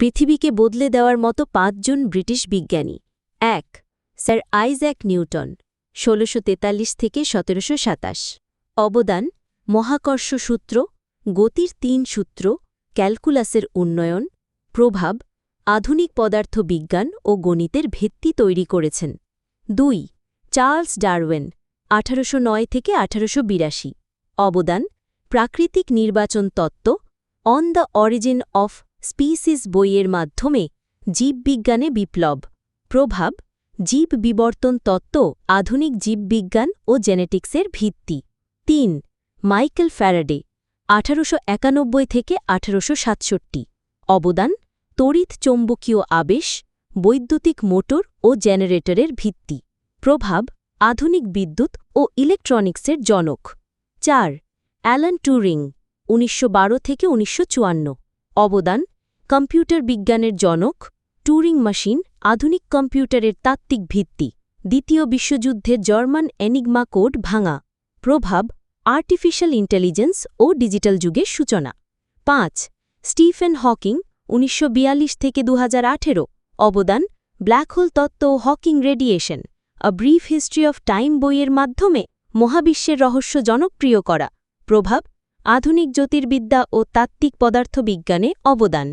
পৃথিবীকে বদলে দেওয়ার মতো পাঁচজন ব্রিটিশ বিজ্ঞানী। এক, স্যার আইজ্যাক নিউটন, ষোলশো থেকে সতেরোশো সাতাশ। অবদান, মহাকর্ষ সূত্র, গতির তিন সূত্র, ক্যালকুলাসের উন্নয়ন, প্রভাব, আধুনিক পদার্থ বিজ্ঞান ও গণিতের ভিত্তি তৈরি করেছেন। দুই, চার্লস ডারওয়েন আঠারোশো নয় থেকে আঠারোশো বিরাশি। অবদান, প্রাকৃতিক নির্বাচন তত্ত্ব, on the origin of species বইয়ের মাধ্যমে জীববিজ্ঞানে বিপ্লব। প্রভাব জীব বিবর্তন তত্ত্ব, আধুনিক জীববিজ্ঞান ও জেনেটিক্সের ভিত্তি। তিন, মাইকেল ফ্যারাডে, আঠারোশো একানব্বই থেকে আঠারোশো সাতষট্টি। অবদান, তড়িৎ চৌম্বকীয় আবেশ, বৈদ্যুতিক মোটর ও জেনারেটরের ভিত্তি। প্রভাব, আধুনিক বিদ্যুৎ ও ইলেকট্রনিক্সের জনক। চার, অ্যালান টুরিং, উনিশশো বারো থেকে উনিশশো চুয়ান্ন। অবদান, কম্পিউটার বিজ্ঞানের জনক টুরিং মেশিন আধুনিক কম্পিউটারের তাত্ত্বিক ভিত্তি, দ্বিতীয় বিশ্বযুদ্ধে জার্মান এনিগমা কোড ভাঙা, প্রভাব, আর্টিফিশিয়াল ইন্টেলিজেন্স ও ডিজিটাল যুগের সূচনা। পাঁচ, স্টিফেন হকিং, উনিশশো বিয়াল্লিশ থেকে দু হাজার আঠেরো, অবদান, ব্ল্যাক হোল তত্ত্ব ও Hawking radiation a brief history of time বইয়ের মাধ্যমে মহাবিশ্বের রহস্য জনপ্রিয় করা, প্রভাব আধুনিক জ্যোতির্বিদ্যা ও তাত্ত্বিক পদার্থবিজ্ঞানে অবদান।